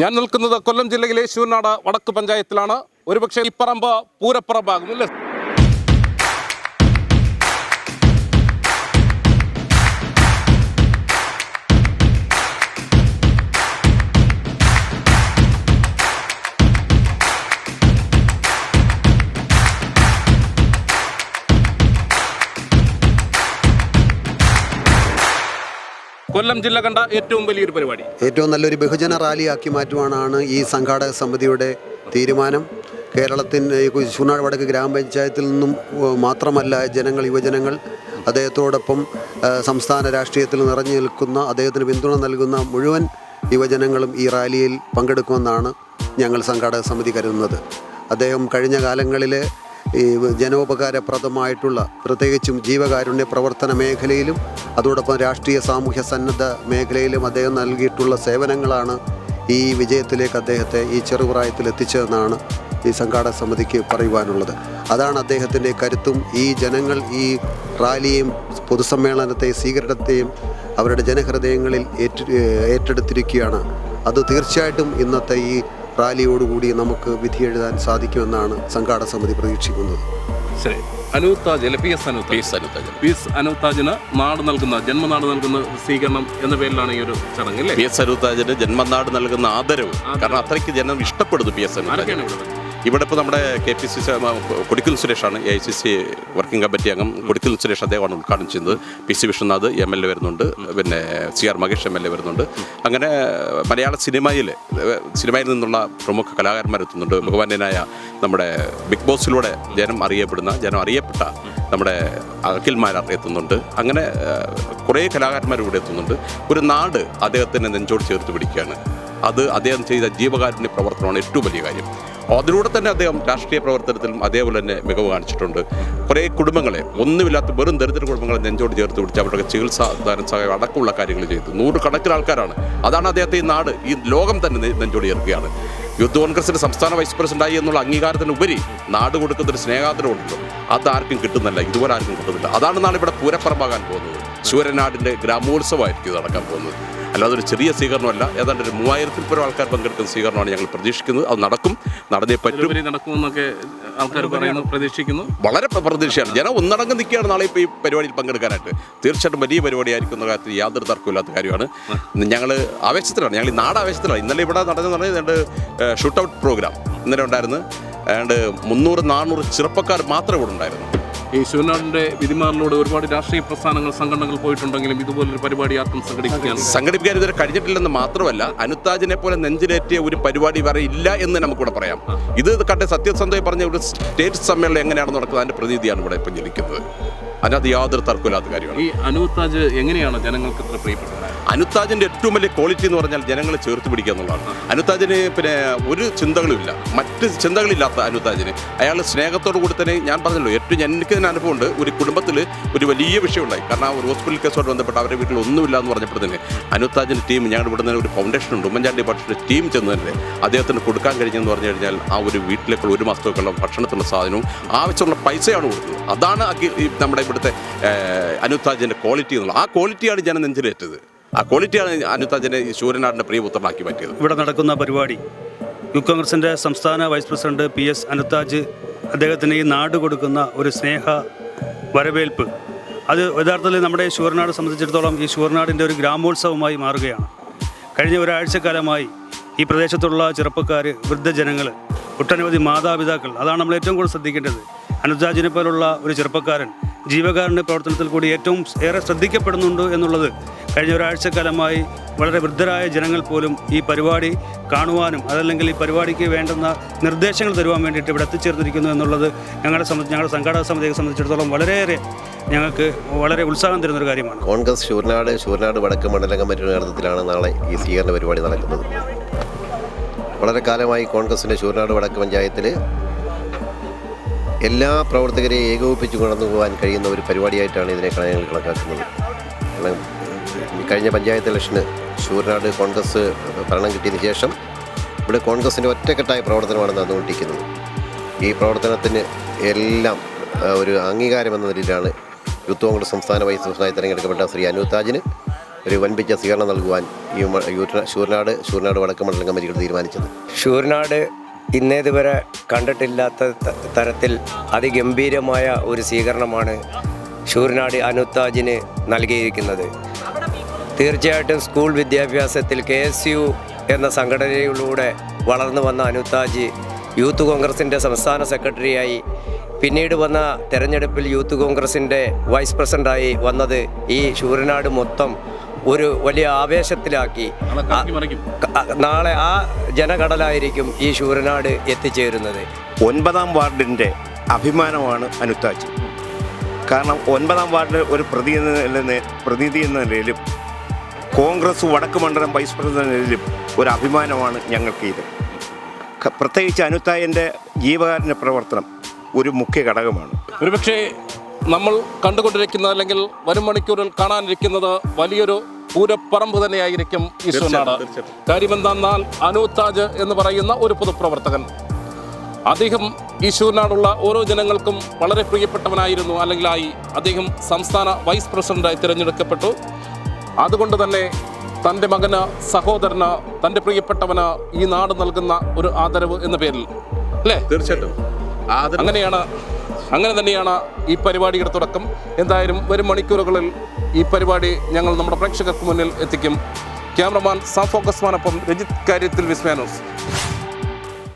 ഞാൻ നിൽക്കുന്നത് കൊല്ലം ജില്ലയിലെ ശിവനാട് വടക്ക് പഞ്ചായത്തിലാണ്. ഒരുപക്ഷെ ഈ പറമ്പ് പൂരപ്പറമ്പാകും കൊല്ലം ജില്ല കണ്ട ഏറ്റവും വലിയൊരു പരിപാടി. ഏറ്റവും നല്ലൊരു ബഹുജന റാലിയാക്കി മാറ്റുവാനാണ് ഈ സംഘാടക സമിതിയുടെ തീരുമാനം. കേരളത്തിന്റെ ഈ വടക്ക് ഗ്രാമപഞ്ചായത്തിൽ നിന്നും മാത്രമല്ല ജനങ്ങൾ യുവജനങ്ങൾ അദ്ദേഹത്തോടൊപ്പം സംസ്ഥാന രാഷ്ട്രീയത്തിൽ നിറഞ്ഞു നിൽക്കുന്ന അദ്ദേഹത്തിന് പിന്തുണ നൽകുന്ന മുഴുവൻ യുവജനങ്ങളും ഈ റാലിയിൽ പങ്കെടുക്കുമെന്നാണ് ഞങ്ങൾ സംഘാടക സമിതി കരുതുന്നത്. അദ്ദേഹം കഴിഞ്ഞ കാലങ്ങളിലെ ഈ ജനോപകാരപ്രദമായിട്ടുള്ള പ്രത്യേകിച്ചും ജീവകാരുണ്യ പ്രവർത്തന മേഖലയിലും അതോടൊപ്പം രാഷ്ട്രീയ സാമൂഹ്യ സന്നദ്ധ മേഖലയിലും അദ്ദേഹം നൽകിയിട്ടുള്ള സേവനങ്ങളാണ് ഈ വിജയത്തിലേക്ക് അദ്ദേഹത്തെ ഈ ചെറുപ്രായത്തിൽ എത്തിച്ചതെന്നാണ് ഈ സംഘാടക സമിതിക്ക് പറയുവാനുള്ളത്. അതാണ് അദ്ദേഹത്തിന്റെ കരുത്തും. ഈ ജനങ്ങൾ ഈ റാലിയെയും പൊതുസമ്മേളനത്തെയും സ്വീകരണത്തെയും അവരുടെ ജനഹൃദയങ്ങളിൽ ഏറ്റെടുത്തിരിക്കുകയാണ്. അത് തീർച്ചയായിട്ടും ഇന്നത്തെ ഈ റാലിയോടുകൂടി നമുക്ക് വിധി എഴുതാൻ സാധിക്കുമെന്നാണ് സംഘാടക സമിതി പ്രതീക്ഷിക്കുന്നത്. ശരി. അനൂത്താജ് അല്ലെ P S Anuthaj P S അനുത്താജൻ P S അനൂത്താജിന് നാട് നൽകുന്ന ജന്മനാട് നൽകുന്ന സ്വീകരണം എന്ന പേരിലാണ് ഈ ഒരു ചടങ്ങ് അല്ലേ? പി എസ് അനുത്താജന് ജന്മനാട് നൽകുന്ന ആദരവ്. കാരണം അത്രയ്ക്ക് ജനം ഇഷ്ടപ്പെടുന്നു പി എസ് ആരൊക്കെയാണ് ഇവിടെ ഇപ്പോൾ നമ്മുടെ K P C C Kodikkal സുരേഷാണ് A I C C working committee അംഗം. കൊടിക്കൽ സുരേഷ് അദ്ദേഹമാണ് ഉദ്ഘാടനം ചെയ്യുന്നത് P C Vishwanath M L A വരുന്നുണ്ട്. പിന്നെ C R Mahesh M L A വരുന്നുണ്ട്. അങ്ങനെ മലയാള സിനിമയിൽ സിനിമയിൽ നിന്നുള്ള പ്രമുഖ കലാകാരന്മാരെത്തുന്നുണ്ട് ബഹുമാന്യനായ നമ്മുടെ ബിഗ് ബോസിലൂടെ ജനം അറിയപ്പെടുന്ന ജനം അറിയപ്പെട്ട നമ്മുടെ അഖിൽമാരാർ എത്തുന്നുണ്ട്. അങ്ങനെ കുറേ കലാകാരന്മാർ ഇവിടെ എത്തുന്നുണ്ട്. ഒരു നാട് അദ്ദേഹത്തിനെ നെഞ്ചോട് ചേർത്ത് പിടിക്കുകയാണ്. അത് അദ്ദേഹം ചെയ്ത ജീവകാരുണ്യ പ്രവർത്തനമാണ് ഏറ്റവും വലിയ കാര്യം. അതിലൂടെ തന്നെ അദ്ദേഹം രാഷ്ട്രീയ പ്രവർത്തനത്തിലും അതേപോലെ തന്നെ മികവ് കാണിച്ചിട്ടുണ്ട്. കുറേ കുടുംബങ്ങളെ ഒന്നുമില്ലാത്ത വെറും ദരിദ്ര കുടുംബങ്ങളെ നെഞ്ചോട് ചേർത്ത് പിടിച്ച് അവരുടെ ചികിത്സാ ധന സഹായം അടക്കമുള്ള കാര്യങ്ങൾ ചെയ്തു. നൂറുകണക്കിന് ആൾക്കാരാണ്. അതാണ് അദ്ദേഹത്തെ ഈ നാട് ഈ ലോകം തന്നെ നെഞ്ചോട് ചേർക്കുകയാണ്. യൂത്ത് കോൺഗ്രസിന്റെ സംസ്ഥാന വൈസ് പ്രസിഡന്റായി എന്നുള്ള അംഗീകാരത്തിന് ഉപരി നാട് കൊടുക്കുന്ന ഒരു സ്നേഹാദരവുണ്ടല്ലോ. അത് ആർക്കും കിട്ടുന്നില്ല ഇതുപോലെ ആർക്കും കിട്ടുന്നില്ല. അതാണ് നാളെ ഇവിടെ പൂരപ്പുറമാകാൻ പോകുന്നത്. ശൂരനാടിന്റെ ഗ്രാമോത്സവമായിരിക്കും ഇത് നടക്കാൻ പോകുന്നത്. അല്ലാതെ ഒരു ചെറിയ സ്വീകരണമല്ല. ഏതാണ്ട് ഒരു മൂവായിരത്തിൽ പരം ആൾക്കാർ പങ്കെടുക്കുന്ന സ്വീകരണമാണ് ഞങ്ങൾ പ്രതീക്ഷിക്കുന്നത്. അത് നടക്കും. നടന്നേ പറ്റും. നടക്കുമെന്നൊക്കെ ആൾക്കാർ പറയുന്നു പ്രതീക്ഷിക്കുന്നു. വളരെ പ്ര- പ്രതീക്ഷയാണ്. ജനം ഒന്നടങ്കം നിൽക്കുകയാണ് നാളെ ഇപ്പോൾ ഈ പരിപാടിയിൽ പങ്കെടുക്കാനായിട്ട്. തീർച്ചയായിട്ടും വലിയ പരിപാടിയായിരിക്കും എന്ന കാര്യത്തിൽ യാതൊരു തർക്കമില്ലാത്ത കാര്യമാണ്. ഞങ്ങൾ ആവേശത്തിലാണ്. ഞങ്ങൾ ഈ നാട് ആവേശത്തിലാണ് ഇന്നലെ ഇവിടെ നടന്നു പറഞ്ഞാൽ ഷൂട്ട് ഔട്ട് പ്രോഗ്രാം. ഇന്നലെ ഉണ്ടായിരുന്നു. ഏതാണ്ട് മുന്നൂറ് നാനൂറ് ചെറുപ്പക്കാർ മാത്രമേ ഇവിടെ ഉണ്ടായിരുന്നു. ഈ ശിവനാടിന്റെ വിധിമാറിലൂടെ ഒരുപാട് രാഷ്ട്രീയ പ്രസ്ഥാനങ്ങൾ സംഘടനകൾ പോയിട്ടുണ്ടെങ്കിലും ഇതുപോലൊരു പരിപാടി ആർക്കും സംഘടിപ്പിക്കാൻ സംഘടിപ്പിക്കാൻ ഇതുവരെ കഴിഞ്ഞിട്ടില്ലെന്ന് മാത്രമല്ല അനുത്താജിനെ പോലെ നെഞ്ചിലേറ്റിയ ഒരു പരിപാടി വേറെ ഇല്ല എന്ന് നമുക്കിവിടെ പറയാം. ഇത് കണ്ട സത്യസന്ധമായി പറഞ്ഞ ഒരു സ്റ്റേറ്റ് സമ്മേളനം എങ്ങനെയാണ് നടക്കുന്നത്? അതിന്റെ പ്രതിനിധിയാണ് ഇവിടെ ഇപ്പം ജനിക്കുന്നത് അതിനകത്ത് യാതൊരു തർക്കമില്ലാത്ത കാര്യമാണ്. ഈ അനുത്താജ് എങ്ങനെയാണ് ജനങ്ങൾക്ക് ഇത്ര പ്രിയപ്പെട്ടത്? അനുത്താജിന്റെ ഏറ്റവും വലിയ ക്വാളിറ്റി എന്ന് പറഞ്ഞാൽ ജനങ്ങളെ ചേർത്ത് പിടിക്കുക എന്നുള്ളതാണ്. അനുത്താജിന് പിന്നെ ഒരു ചിന്തകളുമില്ല. മറ്റ് ചിന്തകളില്ലാത്ത അനുത്താജിന് അയാൾ സ്നേഹത്തോടു കൂടി തന്നെ ഞാൻ പറഞ്ഞല്ലോ ഏറ്റവും എനിക്ക് തന്നെ അനുഭവമുണ്ട് ഒരു കുടുംബത്തിൽ ഒരു വലിയ വിഷയമുണ്ടായി. കാരണം ഒരു ഹോസ്പിറ്റൽ കേസുമായിട്ട് ബന്ധപ്പെട്ട് അവരുടെ വീട്ടിൽ ഒന്നുമില്ല എന്ന് പറഞ്ഞപ്പോൾ തന്നെ അനുത്താജിന്റെ ടീം ഞങ്ങളുടെ ഇവിടെ നിന്ന് ഒരു ഫൗണ്ടേഷൻ ഉണ്ട്. ഉമ്മൻചാണ്ടി ഭക്ഷണ ടീം ചെന്ന് തന്നെ അദ്ദേഹത്തിന് കൊടുക്കാൻ കഴിഞ്ഞെന്ന് പറഞ്ഞു കഴിഞ്ഞാൽ ആ ഒരു വീട്ടിലേക്കുള്ള ഒരു മാസത്തേക്കുള്ള ഭക്ഷണത്തിനുള്ള സാധനവും ആവശ്യമുള്ള പൈസയാണ് കൊടുത്തത്. അതാണ് നമ്മുടെ ഇവിടുത്തെ അനുത്താജിന്റെ ക്വാളിറ്റി എന്നുള്ളത്. ആ ക്വാളിറ്റിയാണ് ജനം നെഞ്ചിലേറ്റത് ആ ക്വാളിറ്റിയാണ് അനുതാജിനെ ഈ ശൂരനാടിന്റെ പ്രിയപുത്രനാക്കി മാറ്റിയത്. ഇവിടെ നടക്കുന്ന പരിപാടി യു കോൺഗ്രസിന്റെ സംസ്ഥാന vice president P S Anuthaj അദ്ദേഹത്തിന് ഈ നാട് കൊടുക്കുന്ന ഒരു സ്നേഹ വരവേൽപ്പ്. അത് യഥാർത്ഥത്തിൽ നമ്മുടെ ശൂരനാട് സംബന്ധിച്ചിടത്തോളം ഈ ശൂരനാടിന്റെ ഒരു ഗ്രാമോത്സവമായി മാറുകയാണ്. കഴിഞ്ഞ ഒരാഴ്ചക്കാലമായി ഈ പ്രദേശത്തുള്ള ചെറുപ്പക്കാർ വൃദ്ധജനങ്ങൾ ഒട്ടനവധി മാതാപിതാക്കൾ അതാണ് നമ്മൾ ഏറ്റവും കൂടുതൽ ശ്രദ്ധിക്കേണ്ടത്. അനുജാജിനെ പോലുള്ള ഒരു ചെറുപ്പക്കാരൻ ജീവകാരുണ്യ പ്രവർത്തനത്തിൽ കൂടി ഏറ്റവും ഏറെ ശ്രദ്ധിക്കപ്പെടുന്നുണ്ട് എന്നുള്ളത് കഴിഞ്ഞ ഒരാഴ്ചക്കാലമായി വളരെ വൃദ്ധരായ ജനങ്ങൾ പോലും ഈ പരിപാടി കാണുവാനും അതല്ലെങ്കിൽ ഈ പരിപാടിക്ക് വേണ്ടുന്ന നിർദ്ദേശങ്ങൾ തരുവാൻ വേണ്ടിയിട്ട് ഇവിടെ എത്തിച്ചേർന്നിരിക്കുന്നു എന്നുള്ളത് ഞങ്ങളെ സംബന്ധിച്ച് ഞങ്ങളുടെ സംഘാടക സമിതിയെ സംബന്ധിച്ചിടത്തോളം വളരെയേറെ ഞങ്ങൾക്ക് വളരെ ഉത്സാഹം തരുന്ന ഒരു കാര്യമാണ്. കോൺഗ്രസ് ഷൂർനാട് ഷൂർനാട് വടക്ക് മണ്ഡലം കമ്മിറ്റിയുടെ നേതൃത്വത്തിലാണ് നാളെ ഈ സ്വീകരണ പരിപാടി നടക്കുന്നത്. വളരെ കാലമായി കോൺഗ്രസിന്റെ ഷൂർനാട് വടക്ക് പഞ്ചായത്തിൽ എല്ലാ പ്രവർത്തകരെയും ഏകോപിപ്പിച്ച് കൊണ്ടുപോകാൻ കഴിയുന്ന ഒരു പരിപാടിയായിട്ടാണ് ഇതിനെ ഞങ്ങൾ കണക്കാക്കുന്നത്. കാരണം കഴിഞ്ഞ പഞ്ചായത്ത് ഇലക്ഷന് ശൂരനാട് കോൺഗ്രസ് ഭരണം കിട്ടിയതിന് ശേഷം ഇവിടെ കോൺഗ്രസിന്റെ ഒറ്റക്കെട്ടായ പ്രവർത്തനമാണ് നടന്നുകൊണ്ടിരിക്കുന്നത്. ഈ പ്രവർത്തനത്തിന് എല്ലാം ഒരു അംഗീകാരം എന്ന നിലയിലാണ് യൂത്ത് കോൺഗ്രസ് സംസ്ഥാന വൈസ് പ്രസിഡന്റായി തിരഞ്ഞെടുക്കപ്പെട്ട ശ്രീ അനുതാജിന് താജിന് ഒരു വൻപിച്ച സ്വീകരണം നൽകുവാൻ ഈ ശൂർനാട് ശൂർനാട് വടക്ക് മണ്ഡലം കമ്മിറ്റികൾ തീരുമാനിച്ചത്. ഷൂർനാട് ഇന്നേതുവരെ കണ്ടിട്ടില്ലാത്ത തരത്തിൽ അതിഗംഭീരമായ ഒരു സ്വീകരണമാണ് ഷൂർനാട് അനുത്താജിന് നൽകിയിരിക്കുന്നത്. തീർച്ചയായിട്ടും സ്കൂൾ വിദ്യാഭ്യാസത്തിൽ കെ എസ് യു എന്ന സംഘടനയിലൂടെ വളർന്നു വന്ന അനുതാജി യൂത്ത് കോൺഗ്രസിന്റെ സംസ്ഥാന സെക്രട്ടറിയായി. പിന്നീട് വന്ന തെരഞ്ഞെടുപ്പിൽ യൂത്ത് കോൺഗ്രസിന്റെ വൈസ് പ്രസിഡന്റായി വന്നത് ഈ ശൂരനാട് മൊത്തം ഒരു വലിയ ആവേശത്തിലാക്കി. നാളെ ആ ജനകടലായിരിക്കും ഈ ശൂരനാട് എത്തിച്ചേരുന്നത്. ഒൻപതാം വാർഡിന്റെ അഭിമാനമാണ് അനുതാജി കാരണം ഒൻപതാം വാർഡിൽ ഒരു പ്രതി എന്ന നിലയിൽ പ്രതിനിധി എന്ന നിലയിലും കോൺഗ്രസ് വടക്ക് മണ്ഡലം വൈസ് പ്രസിഡന്റ് എന്ന ഒരു അഭിമാനമാണ് ഞങ്ങൾക്ക് ഇത് പ്രത്യേകിച്ച് അനുത്തായന്റെ ജീവകാരുണ്യ പ്രവർത്തനം ഒരു മുഖ്യ ഘടകമാണ്. ഒരുപക്ഷേ നമ്മൾ കണ്ടുകൊണ്ടിരിക്കുന്ന അല്ലെങ്കിൽ വരും മണിക്കൂറിൽ കാണാനിരിക്കുന്നത് വലിയൊരു പൂരപ്പറമ്പ് തന്നെയായിരിക്കും ഈശ്വരനാട് കാര്യം എന്താന്നാൽ അനൂത്താജ് എന്ന് പറയുന്ന ഒരു പൊതുപ്രവർത്തകൻ. അദ്ദേഹം ഈശ്വരനാടുള്ള ഓരോ ജനങ്ങൾക്കും വളരെ പ്രിയപ്പെട്ടവനായിരുന്നു അല്ലെങ്കിൽ ആയി. അദ്ദേഹം സംസ്ഥാന വൈസ് പ്രസിഡന്റായി തിരഞ്ഞെടുക്കപ്പെട്ടു. അതുകൊണ്ട് തന്നെ തന്റെ മകന് സഹോദരന് തന്റെ പ്രിയപ്പെട്ടവന് ഈ നാട് നൽകുന്ന ഒരു ആദരവ് എന്ന പേരിൽ അല്ലേ? തീർച്ചയായിട്ടും. അങ്ങനെയാണ് അങ്ങനെ തന്നെയാണ് ഈ പരിപാടിയുടെ തുടക്കം. എന്തായാലും വരും മണിക്കൂറുകളിൽ ഈ പരിപാടി ഞങ്ങൾ നമ്മുടെ പ്രേക്ഷകർക്ക് മുന്നിൽ എത്തിക്കും. ക്യാമറമാൻ സാം ഫോക്കസ്മാനൊപ്പം രജിത് കാര്യത്തിൽ വിസ്മാനോസ്